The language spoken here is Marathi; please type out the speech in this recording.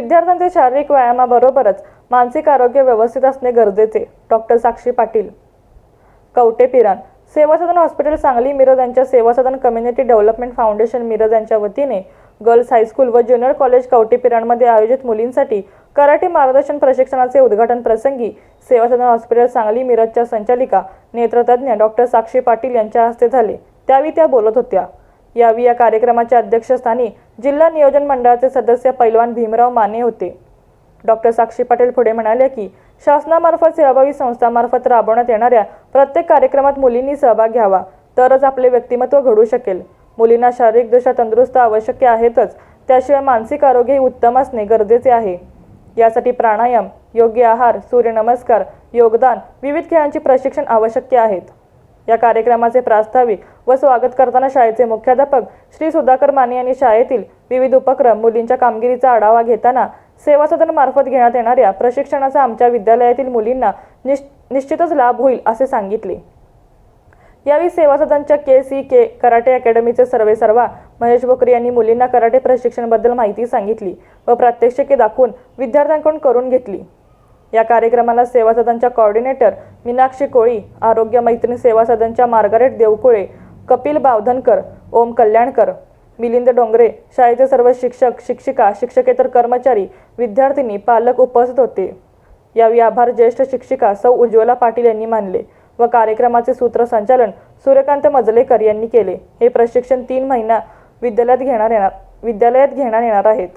विद्यार्थ्यांचे शारीरिक व्यायामाबरोबरच मानसिक आरोग्य व्यवस्थित असणे गरजेचे डॉक्टर साक्षी पाटील. कवटे पिरान सेवा सदन हॉस्पिटल सांगली मिरज यांच्या Seva Sadan community development foundation Miraj यांच्या वतीने गर्ल्स हायस्कूल व ज्युनियर कॉलेज कवटे पिरानमध्ये आयोजित मुलींसाठी कराटे मार्गदर्शन प्रशिक्षणाचे उद्घाटन प्रसंगी सेवा सदन हॉस्पिटल सांगली मिरजच्या संचालिका नेत्रतज्ञ डॉक्टर साक्षी पाटील यांच्या हस्ते झाले. त्यावेळी त्या बोलत होत्या. यावेळी या कार्यक्रमाच्या अध्यक्षस्थानी जिल्हा नियोजन मंडळाचे सदस्य पैलवान भीमराव माने होते. डॉक्टर साक्षी पाटील पुढे म्हणाले की शासनामार्फत सेवाभावी संस्थामार्फत राबवण्यात येणाऱ्या प्रत्येक कार्यक्रमात मुलींनी सहभाग घ्यावा तरच आपले व्यक्तिमत्व घडू शकेल. मुलींना शारीरिकदृष्ट्या तंदुरुस्त आवश्यक आहेतच त्याशिवाय मानसिक आरोग्यही उत्तम असणे गरजेचे आहे. यासाठी प्राणायाम योग्य आहार सूर्यनमस्कार योगदान विविध खेळांचे प्रशिक्षण आवश्यक आहेत या कार्यक्रमाचे प्रास्ताविक व स्वागत करताना शाळेचे मुख्याध्यापक श्री सुधाकर माने यांनी शाळेतील विविध उपक्रम मुलींच्या कामगिरीचा आढावा घेताना सेवा सदन मार्फत घेण्यात येणाऱ्या प्रशिक्षणाचा आमच्या विद्यालयातील मुलींना निश निश्चितच लाभ होईल असे सांगितले. यावेळी सेवा सदनच्या के सी के कराटे अकॅडमीचे सर्वे सर्वा महेश बोकरे यांनी मुलींना कराटे प्रशिक्षणाबद्दल माहिती सांगितली व प्रात्यक्षिके दाखवून विद्यार्थ्यांकडून करून घेतली. या कार्यक्रमाला सेवा सदनच्या कॉर्डिनेटर मीनाक्षी कोळी आरोग्य मैत्रीण सेवा सदनच्या मार्गारेट देवकुळे कपिल बावधनकर ओम कल्याणकर मिलिंद डोंगरे शाळेचे सर्व शिक्षक शिक्षिका शिक्षकेतर कर्मचारी विद्यार्थिनी पालक उपस्थित होते. यावेळी आभार ज्येष्ठ शिक्षिका सौ उज्ज्वला पाटील यांनी मानले व कार्यक्रमाचे सूत्रसंचालन सूर्यकांत मजलेकर यांनी केले. हे प्रशिक्षण तीन महिना विद्यालयात घेणार येणार विद्यालयात घेण्यात येणार आहेत.